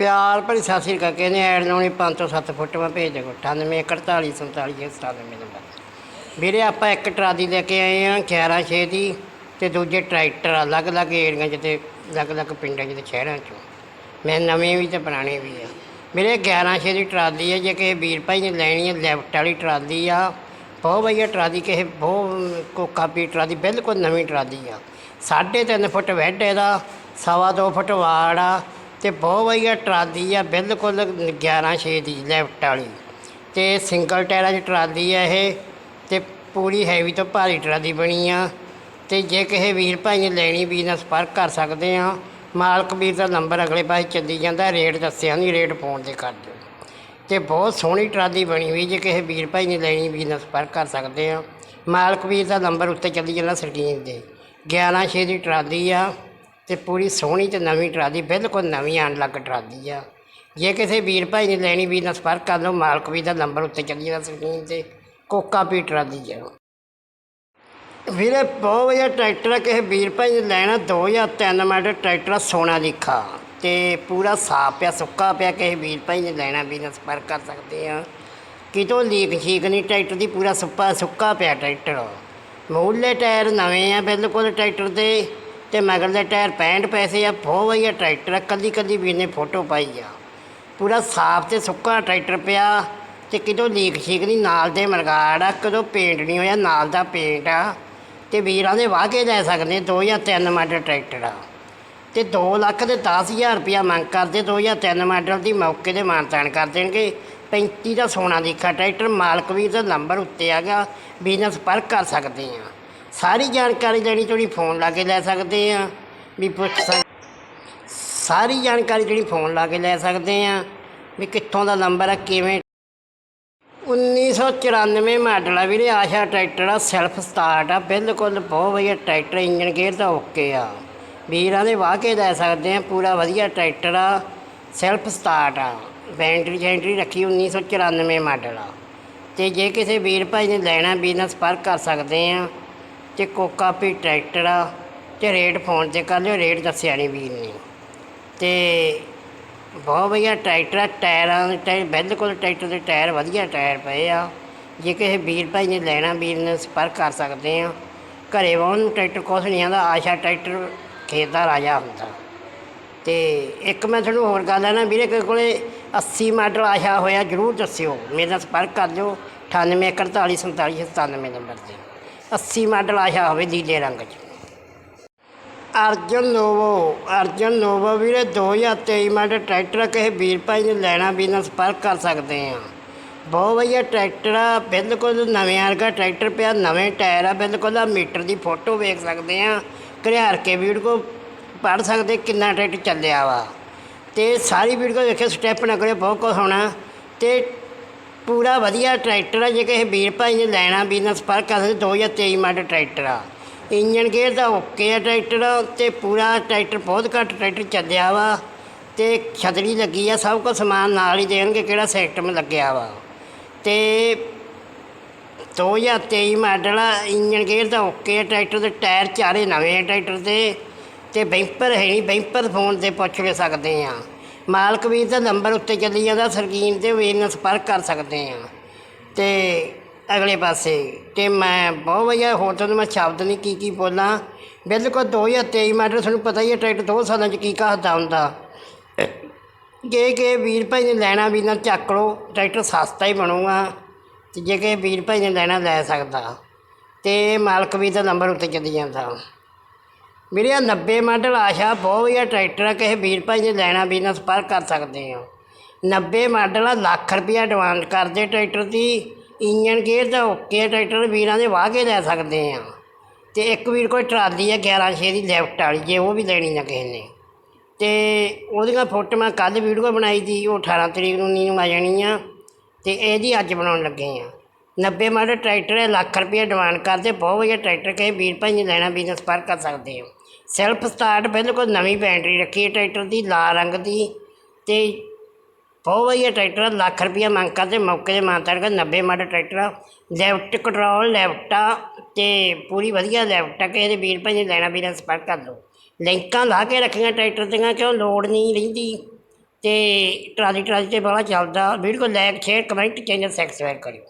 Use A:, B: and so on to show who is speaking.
A: ਪਿਆਰ ਭਰੀ ਸਤਿ ਸ੍ਰੀ ਅਕਾਲ। ਕਹਿੰਦੇ ਐਡ ਲਾਉਣੀ 5 ਤੋਂ 7 ਫੁੱਟ, ਮੈਂ ਭੇਜ ਦੇ 98 48 47 97 ਨੰਬਰ ਵੀਰੇ, ਆਪਾਂ ਇੱਕ ਟਰਾਲੀ ਲੈ ਕੇ ਆਏ ਆ 11 ਛੇ ਦੀ, ਤੇ ਦੂਜੇ ਟਰੈਕਟਰ ਅਲੱਗ-ਅਲੱਗ ਏਰੀਆਂ 'ਚ ਤੇ ਅਲੱਗ-ਅਲੱਗ ਪਿੰਡਾਂ 'ਚ ਤੇ ਸ਼ਹਿਰਾਂ 'ਚ। ਮੈਂ ਨਵੇਂ ਵੀ ਤੇ ਪੁਰਾਣੇ ਵੀ ਆ। ਮੇਰੇ 11 ਛੇ ਦੀ ਟਰਾਲੀ ਹੈ ਜੇ ਕਿਸੇ ਵੀਰ ਭਾਈ ਨੇ ਲੈਣੀ ਹੈ ਲੈਫਟ ਵਾਲੀ ਟਰਾਲੀ ਆ। ਬਹੁਤ ਵਧੀਆ ਟਰਾਲੀ, ਕਿਸੇ ਬਹੁਤ ਕੋਕਾ ਪੀ ਟਰਾਲੀ, ਬਿਲਕੁਲ ਨਵੀਂ ਟਰਾਲੀ ਆ। ਸਾਢੇ ਤਿੰਨ ਫੁੱਟ ਵੈਡ ਇਹਦਾ ਸਵਾ ਦੋ ਫੁੱਟ ਵਾੜ ਆ। ਤੇ ਬਹੁਤ ਵਧੀਆ ਟਰਾਲੀ ਆ, ਬਿਲਕੁਲ 11 ਛੇ ਦੀ ਲੈਫਟ ਵਾਲੀ। ਤੇ ਸਿੰਗਲ ਟਾਇਰਾਂ 'ਚ ਟਰਾਲੀ ਆ ਇਹ, ਤੇ ਪੂਰੀ ਹੈਵੀ ਤੋਂ ਭਾਰੀ ਟਰਾਲੀ ਬਣੀ ਆ। ਤੇ ਜੇ ਕਿਸੇ ਵੀਰ ਭਾਈ ਨੇ ਲੈਣੀ, ਵੀਰ ਨਾਲ ਸੰਪਰਕ ਕਰ ਸਕਦੇ ਆ। ਮਾਲਕ ਵੀਰ ਦਾ ਨੰਬਰ ਅਗਲੇ ਪਾਸੇ ਚੱਲੀ ਜਾਂਦਾ, ਰੇਟ ਦੱਸਿਆ ਨਹੀਂ, ਰੇਟ ਫੋਨ ਤੇ ਕਰ ਦਿਓ। ਤੇ ਬਹੁਤ ਸੋਹਣੀ ਟਰਾਲੀ ਬਣੀ ਹੋਈ, ਜੇ ਕਿਸੇ ਵੀਰ ਭਾਈ ਨੇ ਲੈਣੀ, ਵੀਰ ਨਾਲ ਸੰਪਰਕ ਕਰ ਸਕਦੇ ਆ। ਮਾਲਕ ਵੀਰ ਦਾ ਨੰਬਰ ਉੱਤੇ ਚੱਲੀ ਜਾਂਦਾ ਸਕਰੀਨ ਤੇ। 11 ਛੇ ਦੀ ਟਰਾਲੀ ਆ। ਤੇ ਪੂਰੀ ਸੋਹਣੀ ਤੇ ਨਵੀਂ ਟਰਾਲੀ, ਬਿਲਕੁਲ ਨਵੀਂ ਆਣ ਲੱਗ ਟਰਾਲੀ ਆ। ਜੇ ਕਿਸੇ ਵੀਰ ਭਾਈ ਨੇ ਲੈਣੀ ਵੀਰ ਨਾਲ ਸੰਪਰਕ ਕਰ ਲਓ, ਮਾਲਕ ਵੀਰ ਦਾ ਨੰਬਰ ਉੱਤੇ ਚੱਲੀ ਜਾਂਦਾ ਸਕਰੀਨ ਤੇ। ਕੋਕਾ ਪੀ ਟਰਾਲੀ ਆ। ਵੀਰੇ, ਬਹੁਤ ਵਧੀਆ ਟਰੈਕਟਰ ਆ, ਕਿਸੇ ਵੀਰ ਭਾਈ ਨੇ ਲੈਣਾ 2003 ਮਾਡਲ ਟਰੈਕਟਰ ਆ ਸੋਨਾ ਲਿਖਾ। ਤੇ ਪੂਰਾ ਸਾਫ਼ ਪਿਆ, ਸੁੱਕਾ ਪਿਆ, ਕਿਸੇ ਵੀਰ ਭਾਈ ਨੇ ਲੈਣਾ ਵੀ ਨਾਲ ਸੰਪਰਕ ਕਰ ਸਕਦੇ ਆ। ਕਿਤੋਂ ਲੀਕ ਛੀਕ ਨਹੀਂ, ਟਰੈਕਟਰ ਦੀ ਪੂਰਾ ਸੁੱਕਾ ਸੁੱਕਾ ਪਿਆ ਟਰੈਕਟਰ। ਮੂਹਰਲੇ ਟਾਇਰ ਨਵੇਂ ਆ, ਬਿਲਕੁਲ ਟਰੈਕਟਰ ਦੇ। ਤੇ ਮਗਰਲੇ ਟਾਇਰ 65 ਪੈਸੇ ਆ, ਬਹੁਤ ਵਧੀਆ ਟਰੈਕਟਰ ਆ ਕੱਲੀ ਕੱਲੀ ਵੀਰ ਨੇ ਫੋਟੋ ਪਾਈ ਆ। ਪੂਰਾ ਸਾਫ਼ ਤੇ ਸੁੱਕਾ ਟਰੈਕਟਰ ਪਿਆ ਤੇ ਕਿਤੋਂ ਲੀਕ ਛੀਕ ਨਹੀਂ, ਨਾਲ ਦੇ ਮਰਗਾੜ ਆ, ਕਦੋਂ ਪੇਂਟ ਨਹੀਂ ਹੋਇਆ, ਨਾਲ ਦਾ ਪੇਂਟ ਆ। ਤੇ ਵੀਰਾਂ ਦੇ ਵਾਹ ਕੇ ਲੈ ਸਕਦੇ 2003 ਮਾਡਲ ਟਰੈਕਟਰ ਆ। ਤੇ 2 ਲੱਖ ਤੇ 10000 ਰੁਪਇਆ ਮੰਗ ਕਰਦੇ 2003 ਮਾਡਲ ਦੀ ਮੌਕੇ ਤੇ ਮਾਨਤਾਨ ਕਰ ਦੇਣਗੇ। 35 ਦਾ ਸੋਨਾ ਲਿਖਾ ਟਰੈਕਟਰ, ਮਾਲਕ ਵੀਰ ਦਾ ਨੰਬਰ ਉੱਤੇ ਆ ਗਿਆ, ਬਿਜ਼ਨਸ ਸੰਪਰਕ ਕਰ ਸਕਦੇ ਆ। ਸਾਰੀ ਜਾਣਕਾਰੀ ਲੈਣੀ ਤੁਸੀਂ ਫੋਨ ਲਾ ਕੇ ਲੈ ਸਕਦੇ ਆ। ਵੀ ਪੁੱਛ ਸਕ ਸਾਰੀ ਜਾਣਕਾਰੀ ਜਿਹੜੀ ਫੋਨ ਲਾ ਕੇ ਲੈ ਸਕਦੇ ਆ। ਵੀ ਕਿੱਥੋਂ ਦਾ ਨੰਬਰ ਆ, ਕਿਵੇਂ 1994 ਮਾਡਲ ਆ ਵੀਰੇ, ਆਸ਼ਾ ਟਰੈਕਟਰ ਆ ਸੈਲਫ ਸਟਾਰਟ ਆ, ਬਿਲਕੁਲ ਬਹੁਤ ਵਧੀਆ ਟਰੈਕਟਰ ਇੰਜਨ ਗੇਅਰ ਤਾਂ ਓਕੇ ਆ। ਵੀਰਾਂ ਦੇ ਵਾਹ ਕੇ ਲੈ ਸਕਦੇ ਆ, ਪੂਰਾ ਵਧੀਆ ਟਰੈਕਟਰ ਆ ਸੈਲਫ ਸਟਾਰਟ ਆ। ਬੈਂਟਰੀ ਜੈਂਟਰੀ ਰੱਖੀ 1994 ਮਾਡਲ ਆ। ਤੇ ਜੇ ਕਿਸੇ ਵੀਰ ਭਾਈ ਨੇ ਲੈਣਾ ਬਿਜ਼ਨਸ ਸੰਪਰਕ ਕਰ ਸਕਦੇ ਆ। ਤੇ ਕੋਕਾ ਪੀ ਟਰੈਕਟਰ ਆ ਤੇ ਰੇਟ ਫੋਨ ਤੇ ਕਰ ਲਿਓ, ਰੇਟ ਦੱਸਿਆ ਨਹੀਂ ਵੀਰ ਨੇ। ਤੇ ਬਹੁਤ ਵਧੀਆ ਟਰੈਕਟਰ ਆ, ਟਾਇਰਾਂ ਦੇ ਟਾਇਰ, ਬਿਲਕੁਲ ਟਰੈਕਟਰ ਦੇ ਟਾਇਰ ਵਧੀਆ ਟਾਇਰ ਪਏ ਆ। ਜੇ ਕਿਸੇ ਵੀਰ ਭਾਈ ਨੇ ਲੈਣਾ, ਵੀਰ ਨੇ ਸੰਪਰਕ ਕਰ ਸਕਦੇ ਆ। ਘਰੇ ਵਾਹਣ ਨੂੰ ਟਰੈਕਟਰ ਕੁਛ ਨਹੀਂ ਆਉਂਦਾ, ਆਸ਼ਾ ਟਰੈਕਟਰ ਖੇਤ ਦਾ ਰਾਜਾ ਹੁੰਦਾ। ਤੇ ਇੱਕ ਮੈਂ ਤੁਹਾਨੂੰ ਹੋਰ ਗੱਲ ਹੈ ਨਾ ਵੀਰੇ ਕਿਸੇ ਕੋਲੇ 80 ਮਾਡਲ ਆਸ਼ਾ ਹੋਇਆ, ਜਰੂਰ ਦੱਸਿਓ। ਮੇਰੇ ਨਾਲ ਸੰਪਰਕ ਕਰ ਲਿਓ 98 41 47 97 ਨੰਬਰ ਤੇ। 80 ਮਾਡਲ ਆਸ਼ਾ ਹੋਵੇ ਨੀਲੇ ਰੰਗ 'ਚ। ਅਰਜਨ ਨੋਵੋ ਅਰਜਨ ਨੋਵੋ ਵੀਰੇ 2023 ਮਾਡਲ ਟਰੈਕਟਰ ਆ, ਕਿਸੇ ਵੀਰ ਭਾਈ ਨੂੰ ਲੈਣਾ ਵੀ ਨਾਲ ਸੰਪਰਕ ਕਰ ਸਕਦੇ ਆ। ਬਹੁਤ ਵਧੀਆ ਟਰੈਕਟਰ ਆ ਬਿਲਕੁਲ ਨਵੇਂ ਵਰਗਾ ਟਰੈਕਟਰ ਪਿਆ ਨਵੇਂ ਟਾਇਰ ਆ ਬਿਲਕੁਲ ਆ ਮੀਟਰ ਦੀ ਫੋਟੋ ਵੇਖ ਸਕਦੇ ਆ। ਘਰਿਆਰ ਕੇ ਵੀਡੀਓ ਪੜ੍ਹ ਸਕਦੇ ਕਿੰਨਾ ਟਰੈਕਟਰ ਚੱਲਿਆ ਵਾ। ਤੇ ਸਾਰੀ ਵੀਡੀਓ ਦੇਖਿਓ ਸਟੈਪ ਨਾ ਕਰਿਓ ਬਹੁਤ ਕੁਛ ਹੋਣਾ। ਤੇ ਪੂਰਾ ਵਧੀਆ ਟਰੈਕਟਰ ਆ, ਜੇ ਕਿਸੇ ਵੀਰ ਭਾਈ ਨੇ ਲੈਣਾ ਬਿਜਨਸ ਪਰ ਸੰਪਰਕ ਕਰ ਸਕਦੇ 2023 ਮਾਡਲ ਟਰੈਕਟਰ ਆ। ਇੰਜਨ ਗੇਅਰ ਦਾ ਓਕੇ ਆ ਟਰੈਕਟਰ, ਤੇ ਪੂਰਾ ਟਰੈਕਟਰ ਬਹੁਤ ਘੱਟ ਟਰੈਕਟਰ ਚੱਲਿਆ ਵਾ, ਤੇ ਛਤਰੀ ਲੱਗੀ ਆ, ਸਭ ਕੁਝ ਸਮਾਨ ਨਾਲ ਹੀ ਦੇਣਗੇ ਕਿਹੜਾ ਸਿਸਟਮ ਲੱਗਿਆ ਵਾ। ਤੇ 2023 ਮਾਡਲ ਆ ਇੰਜਨ ਗੇਅਰ ਦਾ ਓਕੇ ਆ ਟਰੈਕਟਰ ਦੇ ਟਾਇਰ ਚਾਰੇ ਨਵੇਂ ਆ ਟਰੈਕਟਰ ਦੇ, ਤੇ ਬੈਂਪਰ ਹੈ ਨਹੀਂ, ਬੈਂਪਰ ਫੋਨ ਤੇ ਪੁੱਛ ਲੈ ਸਕਦੇ ਆ। ਮਾਲਕ ਵੀਰ ਦਾ ਨੰਬਰ ਉੱਤੇ ਚੱਲੀ ਜਾਂਦਾ ਸਕਰੀਨ ਤੇ ਵੀਰ ਨਾਲ ਸੰਪਰਕ ਕਰ ਸਕਦੇ ਆ ਤੇ ਅਗਲੇ ਪਾਸੇ, ਤੇ ਮੈਂ ਬਹੁਤ ਵਧੀਆ ਹੋਰ ਤੁਹਾਨੂੰ ਮੈਂ ਸ਼ਬਦ ਨਹੀਂ ਕੀ ਕੀ ਬੋਲਾਂ। ਬਿਲਕੁਲ 2023 ਮਾਡਲ, ਤੁਹਾਨੂੰ ਪਤਾ ਹੀ ਹੈ ਟਰੈਕਟਰ ਦੋ ਸਾਲਾਂ 'ਚ ਕੀ ਕਹਦਾ ਹੁੰਦਾ। ਜੇ ਕਿ ਵੀਰ ਭਾਈ ਨੇ ਲੈਣਾ ਵੀ ਨਾ, ਚੱਕ ਲਓ ਟਰੈਕਟਰ ਸਸਤਾ ਹੀ ਬਣੂਗਾ। ਤੇ ਜੇ ਕਿ ਵੀਰ ਭਾਈ ਨੇ ਲੈਣਾ, ਲੈ ਸਕਦਾ। ਤੇ ਮਾਲਕ ਵੀ ਦਾ ਨੰਬਰ ਉੱਤੇ ਚੱਲੀ ਜਾਂਦਾ। ਮੇਰੇ ਆਹ 90 ਮਾਡਲ ਆਸ਼ਾ ਬਹੁਤ ਵਧੀਆ ਟਰੈਕਟਰ ਆ ਕਿਸੇ ਵੀਰ ਭਾਈ ਨੇ ਲੈਣਾ ਬਿਜਨਸ ਪਰ ਕਰ ਸਕਦੇ ਹੋ। 90 ਮਾਡਲ ਆ ਲੱਖ ਰੁਪਇਆ ਡਿਮਾਂਡ ਕਰਦੇ ਟਰੈਕਟਰ ਦੀ ਇੰਜਨ ਗੇਅਰ ਤਾਂ ਓਕੇ ਆ, ਟਰੈਕਟਰ ਵੀਰਾਂ ਦੇ ਵਾਹ ਕੇ ਲੈ ਸਕਦੇ ਆ ਤੇ ਇੱਕ ਵੀਰ ਕੋਈ ਟਰਾਲੀ ਆ 11 ਛੇ ਦੀ ਲੈਫਟ ਵਾਲੀ ਜੇ ਉਹ ਵੀ ਲੈਣੀ ਨਾ ਕਿਸੇ ਨੇ। ਤੇ ਉਹਦੀਆਂ ਫੋਟੋਆਂ ਕੱਲ ਵੀਡੀਓ ਬਣਾਈ ਦੀ ਉਹ 18 ਤਰੀਕ ਨੂੰ ਨੀ ਨੂੰ ਆ ਜਾਣੀ ਆ ਤੇ ਇਹਦੀ ਅੱਜ ਬਣਾਉਣ ਲੱਗੇ ਆ 90 ਮਾਡਲ ਟਰੈਕਟਰ ਹੈ ਲੱਖ ਰੁਪਏ ਡਿਮਾਂਡ ਕਰਦੇ ਬਹੁਤ ਵਧੀਆ ਟਰੈਕਟਰ ਕਹੇ ਵੀਰ ਭਾਈ ਨੇ ਲੈਣਾ ਬਿਜ਼ਨਸ ਪਰ ਕਰ ਸਕਦੇ ਹੋ। ਸੈਲਫ ਸਟਾਰਟ ਬਿਲਕੁਲ ਨਵੀਂ ਬੈਟਰੀ ਰੱਖੀ ਹੈ ਟਰੈਕਟਰ ਦੀ ਲਾਲ ਰੰਗ ਦੀ ਤੇ ਬਹੁਤ ਵਧੀਆ ਟਰੈਕਟਰ ਆ, ਲੱਖ ਰੁਪਈਆ ਮੰਗ ਕਰਦੇ ਮੌਕੇ ਦੇ ਮਾਨਤਾਰ ਕਰ 90 ਮਾਡਲ ਟਰੈਕਟਰ ਆ। ਲੈਫਟ ਕੰਟਰੋਲ ਲੈਫਟਾ ਤੇ ਪੂਰੀ ਵਧੀਆ ਲੈਫਟ ਆ ਕਿ ਇਹਦੇ ਵੀਰ ਭਾਈ ਲੈਣਾ ਵੀਰਾਂ ਸੰਪਰਕ ਕਰ ਲਓ। ਲਿੰਕਾਂ ਲਾ ਕੇ ਰੱਖੀਆਂ ਟਰੈਕਟਰ ਦੀਆਂ ਕਿਉਂ ਲੋੜ ਨਹੀਂ ਰਹਿੰਦੀ। ਤੇ ਟਰਾਲੀ ਟਰਾਲੀ ਤੇ ਬੜਾ ਚੱਲਦਾ video like share comment channel subscribe ਕਰਿਓ।